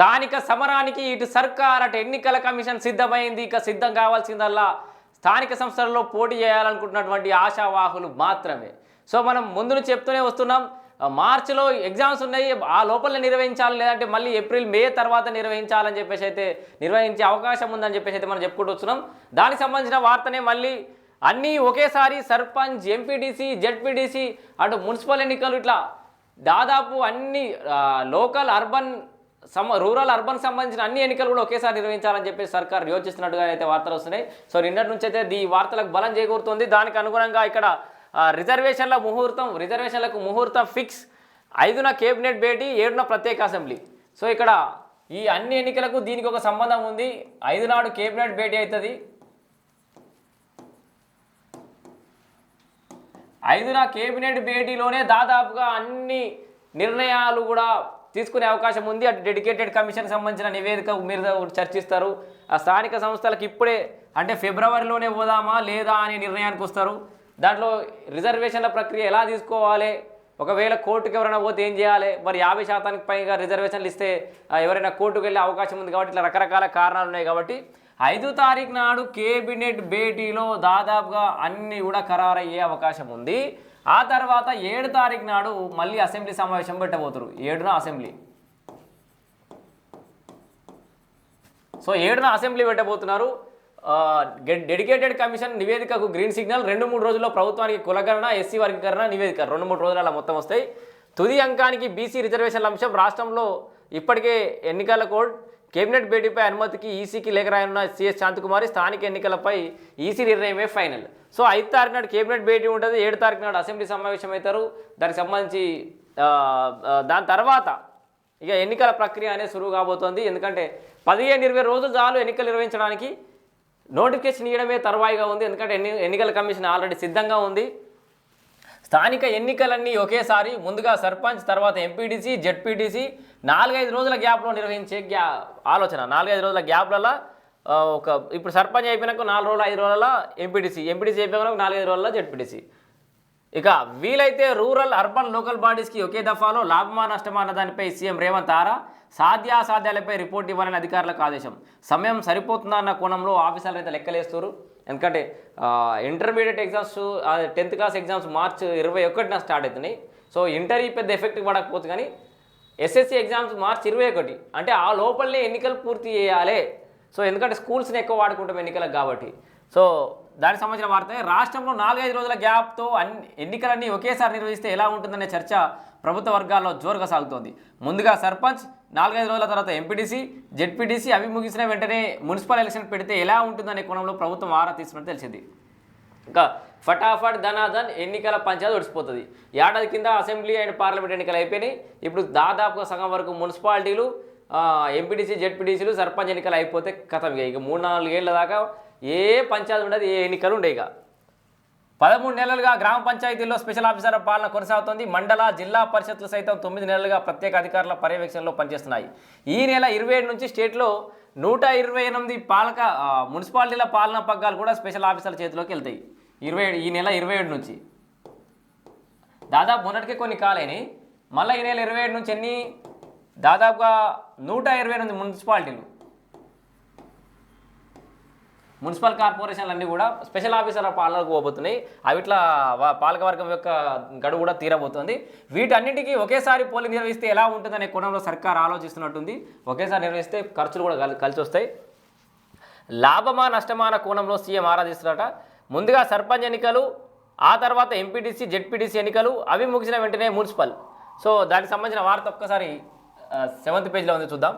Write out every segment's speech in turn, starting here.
స్థానిక సమరానికి ఇటు సర్కార్ అటు ఎన్నికల కమిషన్ సిద్ధమైంది. ఇక సిద్ధం కావాల్సిందల్లా స్థానిక సంస్థలలో పోటీ చేయాలనుకుంటున్నటువంటి ఆశావాహులు మాత్రమే. సో మనం ముందు చెప్తూనే వస్తున్నాం. మార్చిలో ఎగ్జామ్స్ ఉన్నాయి. ఆ లోపల నిర్వహించాలి లేదంటే మళ్ళీ ఏప్రిల్ మే తర్వాత నిర్వహించాలని చెప్పేసి అయితే నిర్వహించే అవకాశం ఉందని చెప్పేసి అయితే మనం చెప్పుకుంటూ వస్తున్నాం. దానికి సంబంధించిన వార్తనే మళ్ళీ అన్నీ ఒకేసారి సర్పంచ్ ఎంపీటీసీ జెడ్పీటీసీ అటు మున్సిపల్ ఎన్నికలు ఇట్లా దాదాపు అన్ని లోకల్ అర్బన్ సమ రూరల్ అర్బన్ సంబంధించిన అన్ని ఎన్నికలు కూడా ఒకేసారి నిర్వహించాలని చెప్పేసి సర్కార్ యోచిస్తున్నట్టుగా అయితే వార్తలు వస్తున్నాయి. సో నిన్నటి నుంచి అయితే ఈ వార్తలకు బలం చేకూరుతుంది. దానికి అనుగుణంగా ఇక్కడ రిజర్వేషన్ల ముహూర్తం రిజర్వేషన్లకు ముహూర్తం ఫిక్స్. ఐదున కేబినెట్ భేటీ ఏడున ప్రత్యేక అసెంబ్లీ. సో ఇక్కడ ఈ అన్ని ఎన్నికలకు దీనికి ఒక సంబంధం ఉంది. ఐదు నాడు కేబినెట్ భేటీ అవుతుంది. ఐదున కేబినెట్ భేటీలోనే దాదాపుగా అన్ని నిర్ణయాలు కూడా తీసుకునే అవకాశం ఉంది. అటు డెడికేటెడ్ కమిషన్ సంబంధించిన నివేదిక మీరు చర్చిస్తారు. ఆ స్థానిక సంస్థలకు ఇప్పుడే అంటే ఫిబ్రవరిలోనే పోదామా లేదా అనే నిర్ణయానికి వస్తారు. దాంట్లో రిజర్వేషన్ల ప్రక్రియ ఎలా తీసుకోవాలి? ఒకవేళ కోర్టుకు ఎవరైనా పోతే ఏం చేయాలి? మరి యాభై శాతానికి పైగా రిజర్వేషన్లు ఇస్తే ఎవరైనా కోర్టుకు వెళ్ళే అవకాశం ఉంది కాబట్టి ఇట్లా రకరకాల కారణాలు ఉన్నాయి కాబట్టి ఐదో తారీఖు నాడు కేబినెట్ భేటీలో దాదాపుగా అన్నీ కూడా ఖరారయ్యే అవకాశం ఉంది. ఆ తర్వాత ఏడు తారీఖు నాడు మళ్ళీ అసెంబ్లీ సమావేశం పెట్టబోతురు. ఏడున అసెంబ్లీ. సో ఏడున అసెంబ్లీ పెట్టబోతున్నారు. డెడికేటెడ్ కమిషన్ నివేదికకు గ్రీన్ సిగ్నల్ రెండు మూడు రోజుల్లో ప్రభుత్వానికి కులగణన ఎస్సీ వర్గీకరణ నివేదిక రెండు మూడు రోజులు అలా మొత్తం వస్తాయి. తుది అంకానికి బీసీ రిజర్వేషన్ల అంశం రాష్ట్రంలో ఇప్పటికే ఎన్నికల కోడ్ కేబినెట్ భేటీపై అనుమతికి ఈసీకి లేఖ రాయనున్న సిఎస్ శాంతకుమారి స్థానిక ఎన్నికలపై ఈసీ నిర్ణయమే ఫైనల్. సో ఐదు తారీఖు నాడు కేబినెట్ భేటీ ఉంటుంది ఏడు తారీఖు నాడు అసెంబ్లీ సమావేశం అవుతారు దానికి సంబంధించి దాని తర్వాత ఇక ఎన్నికల ప్రక్రియ అనేది సురువు కాబోతోంది. ఎందుకంటే పదిహేను ఇరవై రోజులు చాలు ఎన్నికలు నిర్వహించడానికి నోటిఫికేషన్ ఇవ్వడమే తర్వాయిగా ఉంది. ఎందుకంటే ఎన్ని ఎన్నికల కమిషన్ ఆల్రెడీ సిద్ధంగా ఉంది. స్థానిక ఎన్నికలన్నీ ఒకేసారి ముందుగా సర్పంచ్ తర్వాత ఎంపీటీసీ జెడ్పీటీసీ నాలుగైదు రోజుల గ్యాప్లో నిర్వహించే గ్యా ఆలోచన. నాలుగైదు రోజుల గ్యాప్లలో ఒక ఇప్పుడు సర్పంచ్ అయిపోయినాక నాలుగు రోజులు ఐదు రోజుల ఎంపీటీసీ. ఎంపీటీసీ అయిపోయినాక నాలుగైదు రోజుల జెడ్పీటీసీ. ఇక వీలైతే రూరల్ అర్బన్ లోకల్ బాడీస్కి ఒకే దఫాలో లాభమా నష్టమా అన్న దానిపై సీఎం రేవంత్ ఆరా సాధ్యాసాధ్యాలపై రిపోర్ట్ ఇవ్వాలని అధికారులకు ఆదేశం. సమయం సరిపోతుందా అన్న కోణంలో ఆఫీసర్లు అయితే లెక్కలేస్తారు. ఎందుకంటే intermediate exams tenth class exams March ఇరవై ఒకటిన స్టార్ట్ అవుతున్నాయి. సో ఇంటర్ పెద్ద ఎఫెక్ట్ పడకపోతే కానీ ఎస్ఎస్సి ఎగ్జామ్స్ మార్చ్ ఇరవై ఒకటి. అంటే ఆ లోపలనే ఎన్నికలు పూర్తి చేయాలి. సో ఎందుకంటే స్కూల్స్ని ఎక్కువ వాడుకుంటాం ఎన్నికలకు కాబట్టి. సో దానికి సంబంధించిన వార్త రాష్ట్రంలో నాలుగైదు రోజుల గ్యాప్తో అన్ని ఎన్నికలన్నీ ఒకేసారి నిర్వహిస్తే ఎలా ఉంటుందనే చర్చ ప్రభుత్వ వర్గాల్లో జోరుగా సాగుతోంది. ముందుగా సర్పంచ్ నాలుగైదు రోజుల తర్వాత ఎంపీటీసీ జెడ్పీటీసీ అవి ముగిసిన వెంటనే మున్సిపల్ ఎలక్షన్ పెడితే ఎలా ఉంటుందనే కోణంలో ప్రభుత్వం ఆరా తీసుకున్నట్టు తెలిసింది. ఇంకా ఫటాఫట్ ధనాధన్ ఎన్నికల పంచాయతీ ఒడిసిపోతుంది ఏడాది కింద అసెంబ్లీ అండ్ పార్లమెంట్ ఎన్నికలు అయిపోయినాయి. ఇప్పుడు దాదాపుగా సగం వరకు మున్సిపాలిటీలు ఎంపీటీసీ జెడ్పీటీసీలు సర్పంచ్ ఎన్నికలు అయిపోతే కథం ఇక. మూడు నాలుగేళ్ళ దాకా ఏ పంచాయతీ ఉండదు ఏ ఎన్నికలు ఉండేవి ఇక. పదమూడు నెలలుగా గ్రామ పంచాయతీల్లో స్పెషల్ ఆఫీసర్ పాలన కొనసాగుతోంది. మండల జిల్లా పరిషత్లు సైతం తొమ్మిది నెలలుగా ప్రత్యేక అధికారుల పర్యవేక్షణలో పనిచేస్తున్నాయి. ఈ నెల ఇరవై ఏడు నుంచి స్టేట్లో నూట ఇరవై ఎనిమిది పాలక మున్సిపాలిటీల పాలనా పగ్గాలు కూడా స్పెషల్ ఆఫీసర్ల చేతిలోకి వెళ్తాయి. ఇరవై ఏడు ఈ నెల ఇరవై ఏడు నుంచి. దాదాపు మొన్నటికే కొన్ని కాలేని మళ్ళీ ఈ నెల ఇరవై ఏడు నుంచి ఎన్ని దాదాపుగా నూట ఇరవై ఎనిమిది మున్సిపాలిటీలు మున్సిపల్ కార్పొరేషన్లు అన్నీ కూడా స్పెషల్ ఆఫీసర్ల పాలనకు పోబోతున్నాయి. అవిట్లా పాలకవర్గం యొక్క గడువు కూడా తీరబోతుంది. వీటన్నిటికీ ఒకేసారి పోలింగ్ నిర్వహిస్తే ఎలా ఉంటుందనే కోణంలో సర్కార్ ఆలోచిస్తున్నట్టుంది. ఒకేసారి నిర్వహిస్తే ఖర్చులు కూడా కలిసి వస్తాయి లాభమా నష్టమా అన్న కోణంలో సీఎం ఆరాధిస్తున్నట ముందుగా సర్పంచ్ ఎన్నికలు ఆ తర్వాత ఎంపీటీసీ జెడ్పీటీసీ ఎన్నికలు అవి ముగిసిన వెంటనే మున్సిపల్. సో దానికి సంబంధించిన వార్త ఒక్కసారి సెవెంత్ పేజ్లో ఉంది చూద్దాం.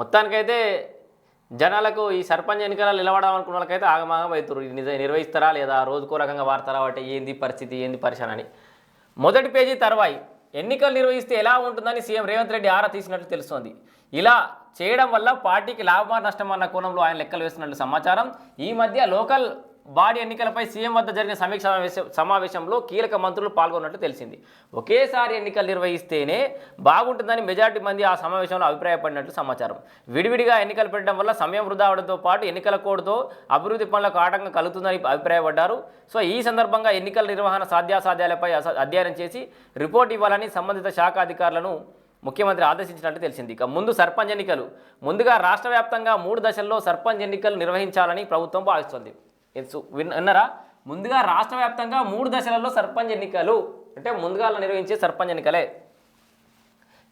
మొత్తానికైతే జనాలకు ఈ సర్పంచ్ ఎన్నికలు నిలబడాలనుకున్న వాళ్ళకైతే ఆగమాగం అవుతారు నిజ నిర్వహిస్తారా లేదా? రోజుకో రకంగా వాడతారా అంటే ఏంది పరిస్థితి ఏంది పరిశాన్ అని. మొదటి పేజీ తర్వాయి. ఎన్నికలు నిర్వహిస్తే ఎలా ఉంటుందని సీఎం రేవంత్ రెడ్డి ఆరా తీసినట్లు తెలుస్తోంది. ఇలా చేయడం వల్ల పార్టీకి లాభమా నష్టమా అన్న కోణంలో ఆయన లెక్కలు వేస్తున్నట్లు సమాచారం. ఈ మధ్య లోకల్ బాడీ ఎన్నికలపై సీఎం వద్ద జరిగిన సమీక్ష సమావేశంలో కీలక మంత్రులు పాల్గొన్నట్టు తెలిసింది. ఒకేసారి ఎన్నికలు నిర్వహిస్తేనే బాగుంటుందని మెజార్టీ మంది ఆ సమావేశంలో అభిప్రాయపడినట్లు సమాచారం. విడివిడిగా ఎన్నికలు పెట్టడం వల్ల సమయం వృధా అవడంతో పాటు ఎన్నికల కోడ్తో అభివృద్ధి పనులకు ఆటంకం కలుగుతుందని అభిప్రాయపడ్డారు. సో ఈ సందర్భంగా ఎన్నికల నిర్వహణ సాధ్యాసాధ్యాలపై అస- అధ్యయనం చేసి రిపోర్ట్ ఇవ్వాలని సంబంధిత శాఖ అధికారులను ముఖ్యమంత్రి ఆదేశించినట్టు తెలిసింది. ఇక ముందు సర్పంచ్ ఎన్నికలు. ముందుగా రాష్ట్ర వ్యాప్తంగా మూడు దశల్లో సర్పంచ్ ఎన్నికలు నిర్వహించాలని ప్రభుత్వం భావిస్తోంది. విన్నారా? ముందుగా రాష్ట్ర వ్యాప్తంగా మూడు దశలలో సర్పంచ్ ఎన్నికలు అంటే ముందుగా నిర్వహించే సర్పంచ్ ఎన్నికలే.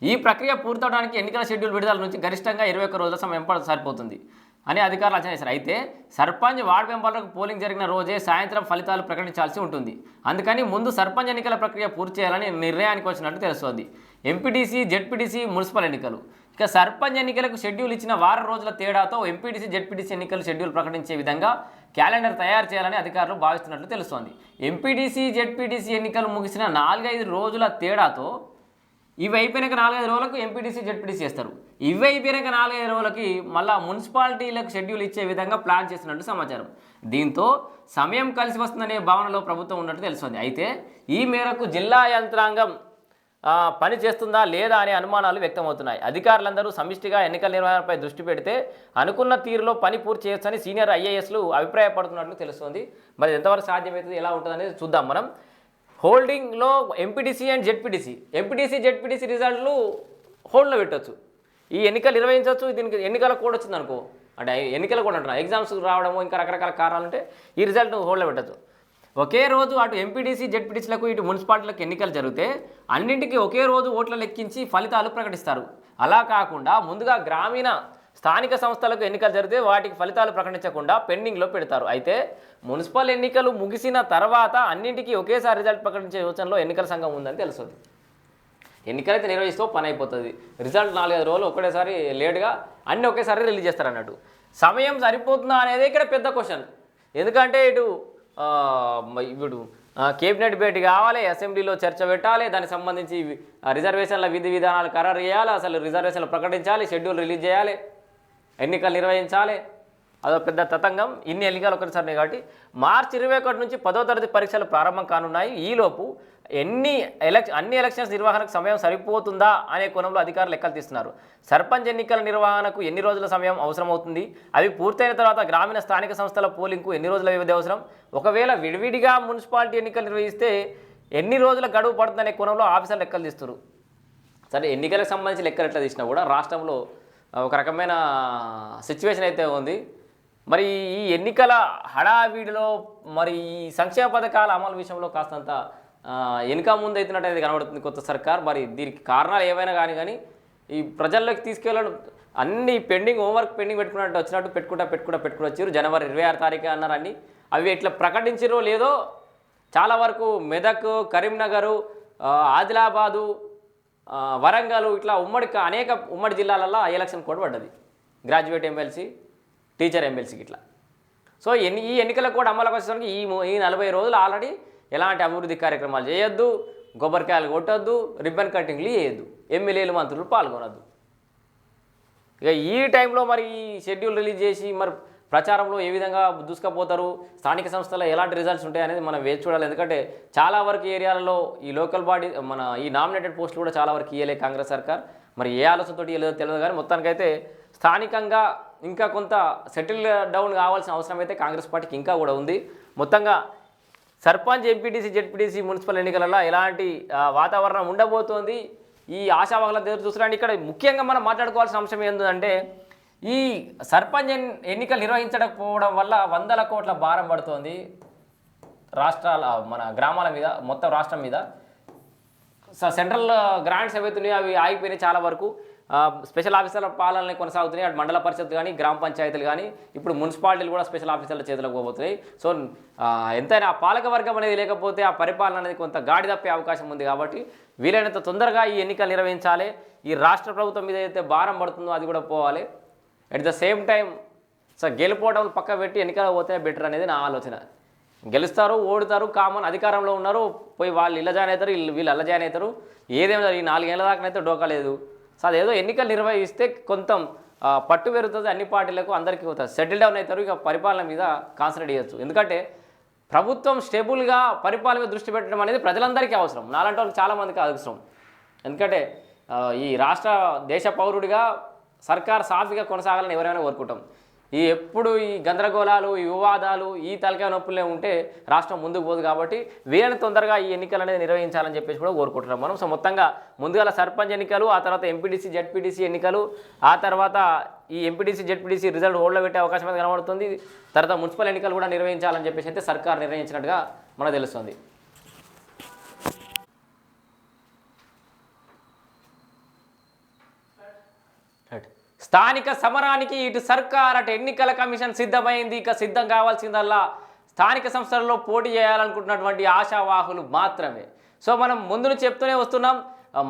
ఈ ప్రక్రియ పూర్తవడానికి ఎన్నికల షెడ్యూల్ విడుదల నుంచి గరిష్టంగా ఇరవై ఒక్క రోజుల సమయం పడ సరిపోతుంది అని అధికారులు అంచనా చేశారు అయితే సర్పంచ్ వార్డు మెంబర్లకు పోలింగ్ జరిగిన రోజే సాయంత్రం ఫలితాలు ప్రకటించాల్సి ఉంటుంది. అందుకని ముందు సర్పంచ్ ఎన్నికల ప్రక్రియ పూర్తి చేయాలని నిర్ణయానికి వచ్చినట్టు తెలుస్తోంది. ఎంపీటీసీ జెడ్పీటీసీ మున్సిపల్ ఎన్నికలు. ఇక సర్పంచ్ ఎన్నికలకు షెడ్యూల్ ఇచ్చిన వారం రోజుల తేడాతో ఎంపీటీసీ జెడ్పీటీసీ ఎన్నికలు షెడ్యూల్ ప్రకటించే విధంగా క్యాలెండర్ తయారు చేయాలని అధికారులు భావిస్తున్నట్లు తెలుస్తోంది. ఎంపీటీసీ జెడ్పీటీసీ ఎన్నికలు ముగిసిన నాలుగైదు రోజుల తేడాతో ఇవి అయిపోయినాక నాలుగైదు రోజులకు ఎంపీటీసీ జెడ్పీటీసీ చేస్తారు. ఇవి అయిపోయినాక నాలుగైదు రోజులకి మళ్ళా మున్సిపాలిటీలకు షెడ్యూల్ ఇచ్చే విధంగా ప్లాన్ చేసినట్టు సమాచారం. దీంతో సమయం కలిసి వస్తుందనే భావనలో ప్రభుత్వం ఉన్నట్టు తెలుస్తుంది. అయితే ఈ మేరకు జిల్లా యంత్రాంగం పని చేస్తుందా లేదా అనే అనుమానాలు వ్యక్తమవుతున్నాయి. అధికారులందరూ సమిష్టిగా ఎన్నికల నిర్వహణపై దృష్టి పెడితే అనుకున్న తీరులో పని పూర్తి చేయొచ్చని సీనియర్ ఐఏఎస్లు అభిప్రాయపడుతున్నట్లు తెలుస్తుంది. మరి ఎంతవరకు సాధ్యమవుతుంది? ఎలా ఉంటుంది అనేది చూద్దాం మనం. హోల్డింగ్లో MPTC and ZPTC. MPTC ZPTC రిజల్ట్లు హోల్డ్లో పెట్టవచ్చు ఈ ఎన్నికలు నిర్వహించవచ్చు దీనికి ఎన్నికల కోడ్ వచ్చింది అనుకో అంటే ఎన్నికల కూడా అంటున్నా. ఎగ్జామ్స్ రావడము ఇంకా రకరకాల కారణాలు ఉంటే ఈ రిజల్ట్ హోల్డ్లో పెట్టచ్చు. ఒకే రోజు అటు ఎంపీటీసీ జెడ్పీటీసీలకు ఇటు మున్సిపాలిటీలకు ఎన్నికలు జరిగితే అన్నింటికి ఒకే రోజు ఓట్ల లెక్కించి ఫలితాలు ప్రకటిస్తారు. అలా కాకుండా ముందుగా గ్రామీణ స్థానిక సంస్థలకు ఎన్నికలు జరిగితే వాటికి ఫలితాలు ప్రకటించకుండా పెండింగ్లో పెడతారు. అయితే మున్సిపల్ ఎన్నికలు ముగిసిన తర్వాత అన్నింటికీ ఒకేసారి రిజల్ట్ ప్రకటించే యోచనలో ఎన్నికల సంఘం ఉందని తెలుస్తుంది. ఎన్నికలైతే నిర్వహిస్తూ పని అయిపోతుంది రిజల్ట్ నాలుగైదు రోజులు ఒకటేసారి లేట్గా అన్నీ ఒకేసారి రిలీజ్ చేస్తారు అన్నట్టు సమయం సరిపోతుందా అనేది ఇక్కడ పెద్ద క్వశ్చన్. ఎందుకంటే ఇటు ఇప్పుడు కేబినెట్ భేటీ కావాలి అసెంబ్లీలో చర్చ పెట్టాలి దానికి సంబంధించి రిజర్వేషన్ల విధి విధానాలు ఖరారు చేయాలి అసలు రిజర్వేషన్లు ప్రకటించాలి షెడ్యూల్ రిలీజ్ చేయాలి ఎన్నికలు నిర్వహించాలి. అదో పెద్ద తతంగం ఇన్ని ఎన్నికలు ఒకటిసారి కాబట్టి మార్చి ఇరవై ఒకటి నుంచి పదో తరగతి పరీక్షలు ప్రారంభం కానున్నాయి. ఈలోపు ఎన్ని ఎలక్ష అన్ని ఎలక్షన్స్ నిర్వహణకు సమయం సరిపోతుందా అనే కోణంలో అధికారులు లెక్కలు తీస్తున్నారు. సర్పంచ్ ఎన్నికల నిర్వహణకు ఎన్ని రోజుల సమయం అవసరమవుతుంది? అవి పూర్తయిన తర్వాత గ్రామీణ స్థానిక సంస్థల పోలింగ్కు ఎన్ని రోజుల వ్యవధి అవసరం? ఒకవేళ విడివిడిగా మున్సిపాలిటీ ఎన్నికలు నిర్వహిస్తే ఎన్ని రోజుల గడువు పడుతుందనే కోణంలో ఆఫీసర్లు లెక్కలు తీస్తారు సరే ఎన్నికలకు సంబంధించి లెక్కలు ఎట్లా తీసినా కూడా రాష్ట్రంలో ఒక రకమైన సిచ్యువేషన్ అయితే ఉంది. మరి ఈ ఎన్నికల హడావిడిలో మరి ఈ సంక్షేమ పథకాల అమలు విషయంలో కాస్తంత వెనుక ముందు అవుతున్నట్టు అయితే కనబడుతుంది కొత్త సర్కార్. మరి దీనికి కారణాలు ఏవైనా కానీ కానీ ఈ ప్రజల్లోకి తీసుకెళ్ళడం అన్ని పెండింగ్ హోంవర్క్ పెండింగ్ పెట్టుకున్నట్టు వచ్చినట్టు పెట్టుకుంటా పెట్టుకుంటా పెట్టుకుని వచ్చారు. జనవరి ఇరవై ఆరు తారీఖు అన్నారని అవి ఇట్లా ప్రకటించారో లేదో చాలా వరకు మెదక్ కరీంనగరు ఆదిలాబాదు వరంగల్ ఇట్లా ఉమ్మడి అనేక ఉమ్మడి జిల్లాలలో ఎలక్షన్ కోడ్ పడ్డది. గ్రాడ్యుయేట్ ఎమ్మెల్సీ టీచర్ ఎమ్మెల్సీకి ఇట్లా. సో ఎన్ని ఈ ఎన్నికలకు కూడా అమలుకి వచ్చేసరికి ఈ ఈ నలభై రోజులు ఆల్రెడీ ఎలాంటి అభివృద్ధి కార్యక్రమాలు చేయొద్దు కొబ్బరికాయలు కొట్టొద్దు రిబ్బన్ కటింగ్లు చేయొద్దు ఎమ్మెల్యేలు మంత్రులు పాల్గొనొద్దు. ఇక ఈ టైంలో మరి ఈ షెడ్యూల్ రిలీజ్ చేసి మరి ప్రచారంలో ఏ విధంగా దూసుకపోతారు స్థానిక సంస్థలో ఎలాంటి రిజల్ట్స్ ఉంటాయి అనేది మనం వేచి చూడాలి. ఎందుకంటే చాలా వరకు ఏరియాలలో ఈ లోకల్ బాడీ మన ఈ నామినేటెడ్ పోస్టులు కూడా చాలా వరకు ఇయ్యలే కాంగ్రెస్ సర్కార్. మరి ఏ ఆలోచనతో ఇయ్యలేదో తెలియదు కానీ మొత్తానికైతే స్థానికంగా ఇంకా కొంత సెటిల్ డౌన్ కావాల్సిన అవసరం అయితే కాంగ్రెస్ పార్టీకి ఇంకా కూడా ఉంది. మొత్తంగా సర్పంచ్ ఎంపీటీసీ జెడ్పీటీసీ మున్సిపల్ ఎన్నికలలో ఎలాంటి వాతావరణం ఉండబోతోంది? ఈ ఆశావాహుల దగ్గర చూస్తున్నాను ఇక్కడ ముఖ్యంగా మనం మాట్లాడుకోవాల్సిన అంశం ఏంటంటే ఈ సర్పంచ్ ఎన్నికలు నిర్వహించకపోవడం వల్ల వందల కోట్ల భారం పడుతోంది. రాష్ట్రాల మన గ్రామాల మీద మొత్తం రాష్ట్రం మీద. స- సెంట్రల్ గ్రాంట్స్ ఏవైతున్నాయో అవి ఆగిపోయినాయి చాలా వరకు. స్పెషల్ ఆఫీసర్ల పాలనని కొనసాగుతున్నాయి. అటు మండల పరిషత్ కానీ గ్రామ పంచాయతీలు కానీ ఇప్పుడు మున్సిపాలిటీలు కూడా స్పెషల్ ఆఫీసర్ల చేతిలోకి పోబోతున్నాయి. సో ఎంతైనా ఆ పాలక వర్గం అనేది లేకపోతే ఆ పరిపాలన అనేది కొంత గాడి తప్పే అవకాశం ఉంది కాబట్టి వీలైనంత తొందరగా ఈ ఎన్నికలు నిర్వహించాలి. ఈ రాష్ట్ర ప్రభుత్వం మీద అయితే భారం పడుతుందో అది కూడా పోవాలి. At the same time so గెలిపోవడం పక్క పెట్టి ఎన్నికలు పోతే బెటర్ అనేది నా ఆలోచన. గెలుస్తారు ఓడుతారు కామన్ అధికారంలో ఉన్నారు పోయి వాళ్ళు ఇళ్ళ జాయిన్ అవుతారు వీళ్ళు అల్ల జాయిన్ అవుతారు. ఏదేమో ఈ నాలుగేళ్ళ దాకానైతే డోకా లేదు. సో అదేదో ఎన్నికలు నిర్వహిస్తే కొంత పట్టు పెరుగుతుంది అన్ని పార్టీలకు అందరికీ అవుతుంది సెటిల్ డౌన్ అవుతారు ఇక పరిపాలన మీద కాన్సన్ట్రేట్ చేయొచ్చు. ఎందుకంటే ప్రభుత్వం స్టేబుల్గా పరిపాలన మీద దృష్టి పెట్టడం అనేది ప్రజలందరికీ అవసరం. నాలాంటి వాళ్ళకి చాలామందికి అవసరం. ఎందుకంటే ఈ రాష్ట్ర దేశ పౌరుడిగా సర్కార్ సాఫీగా కొనసాగాలని ఎవరైనా కోరుకుంటాం. ఈ ఎప్పుడు ఈ గందరగోళాలు ఈ వివాదాలు ఈ తలకాయ నొప్పులే ఉంటే రాష్ట్రం ముందుకు పోదు కాబట్టి వీళ్ళని తొందరగా ఈ ఎన్నికలు అనేది నిర్వహించాలని చెప్పేసి కూడా కోరుకుంటున్నాం మనం. సో మొత్తంగా ముందుగా సర్పంచ్ ఎన్నికలు ఆ తర్వాత ఎంపీటీసీ జెడ్పీటీసీ ఎన్నికలు ఆ తర్వాత ఈ ఎంపీటీసీ జెడ్పీటీసీ రిజల్ట్ హోల్డ్లో పెట్టే అవకాశం అయితే కనబడుతుంది. తర్వాత మున్సిపల్ ఎన్నికలు కూడా నిర్వహించాలని చెప్పేసి అయితే సర్కార్ నిర్ణయించినట్టుగా మనకు తెలుస్తుంది. స్థానిక సమరానికి ఇటు సర్కార్ అటు ఎన్నికల కమిషన్ సిద్ధమైంది. ఇక సిద్ధం కావాల్సిందల్లా స్థానిక సంస్థలలో పోటీ చేయాలనుకుంటున్నటువంటి ఆశావాహులు మాత్రమే. సో మనం ముందు చెప్తూనే వస్తున్నాం.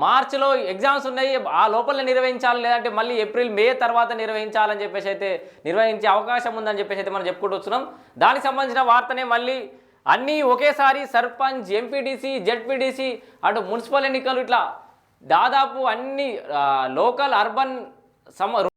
మార్చిలో ఎగ్జామ్స్ ఉన్నాయి. ఆ లోపల నిర్వహించాలి. లేదంటే మళ్ళీ ఏప్రిల్ మే తర్వాత నిర్వహించాలని చెప్పేసి అయితే నిర్వహించే అవకాశం ఉందని చెప్పేసి అయితే మనం చెప్పుకుంటూ వస్తున్నాం. దానికి సంబంధించిన వార్తనే మళ్ళీ అన్నీ ఒకేసారి సర్పంచ్ ఎంపీడీసీ జెడ్పీడీసీ అటు మున్సిపల్ ఎన్నికలు ఇట్లా దాదాపు అన్ని లోకల్ అర్బన్ సమ